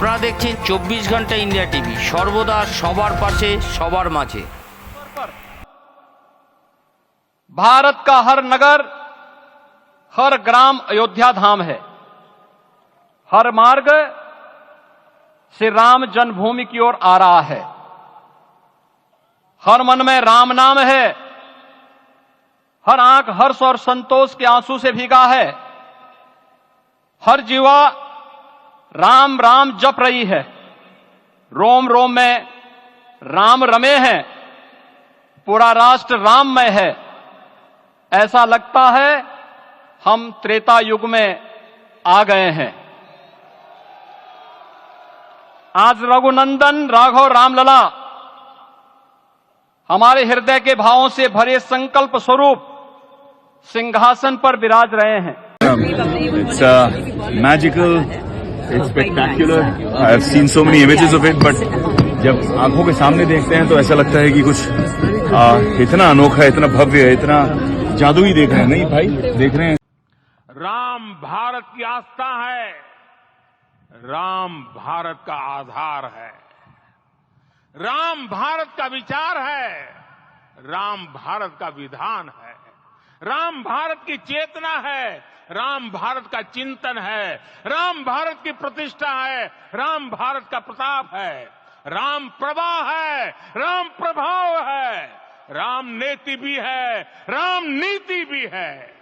দেখছেন চব্বিশ ঘন্টা ইন্ডিয়া টিভি সর্বদা সবার পাশে সবার মাঝে भारत का हर नगर हर ग्राम अयोध्या धाम है हर मार्ग से राम जन्मभूमि की ओर आ रहा है हर मन में राम नाम है हर आंख हर्ष और संतोष के आंसू से भीगा है हर जीवा राम राम जप रही है। रोम रोम में राम रमे हैं। पूरा राष्ट्र राममय है। ऐसा लगता है हम त्रेता युग में आ गए हैं। आज रघुनंदन, राघव, रामलला हमारे हृदय के भावों से भरे संकल्प स्वरूप सिंहासन पर विराज रहे हैं। It's. It's spectacular. I've seen so many images of it, but जब आँखों के सामने देखते हैं तो ऐसा लगता है कि कुछ आ, इतना अनोखा इतना भव्य है इतना जादुई देख रहे हैं। नहीं भाई देख रहे हैं। राम भारत की आस्था है राम भारत का आधार है राम भारत का विचार है राम भारत का विधान है राम भारत की चेतना है राम भारत का चिंतन है राम भारत की प्रतिष्ठा है राम भारत का प्रताप है राम प्रवाह है राम प्रभाव है राम नेति भी है राम नीति भी है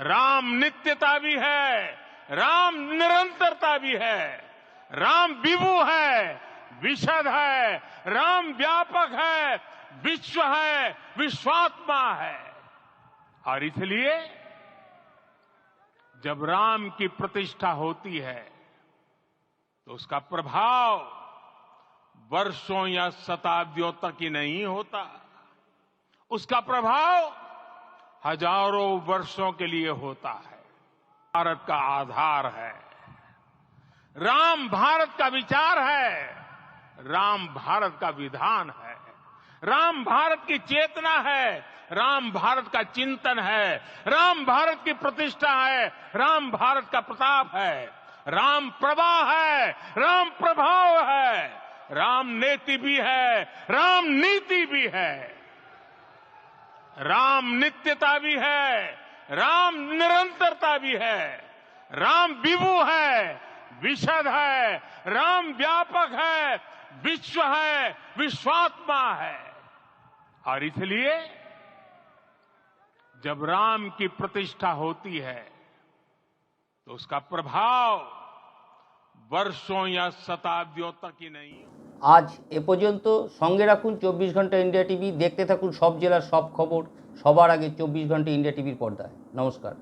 राम नित्यता भी है राम निरंतरता भी है राम विभु है विशद है राम व्यापक है विश्व है विश्वात्मा है और इसलिए जब राम की प्रतिष्ठा होती है तो उसका प्रभाव वर्षों या शताब्दियों तक ही नहीं होता। उसका प्रभाव हज़ारों वर्षों के लिए होता है। भारत का आधार है। राम भारत का विचार है। राम भारत का विधान है। राम भारत की चेतना है। राम भारत का चिंतन है राम भारत की प्रतिष्ठा है राम भारत का प्रताप है राम प्रवाह है राम प्रभाव है राम नेति भी है राम नीति भी है राम नित्यता भी है राम निरंतरता भी है राम विभु है विशद है राम व्यापक है विश्व है विश्वात्मा है और इसलिए जब राम की प्रतिष्ठा होती है तो उसका प्रभाव वर्षों या शताब्दियों तक ही नहीं আজ এ পর্যন্ত সঙ্গে রাখুন চব্বিশ ঘন্টা ইন্ডিয়া টিভি দেখতে থাকুন সব জেলার সব খবর সবার আগে চব্বিশ ঘন্টা ইন্ডিয়া টিভির পর্দায় নমস্কার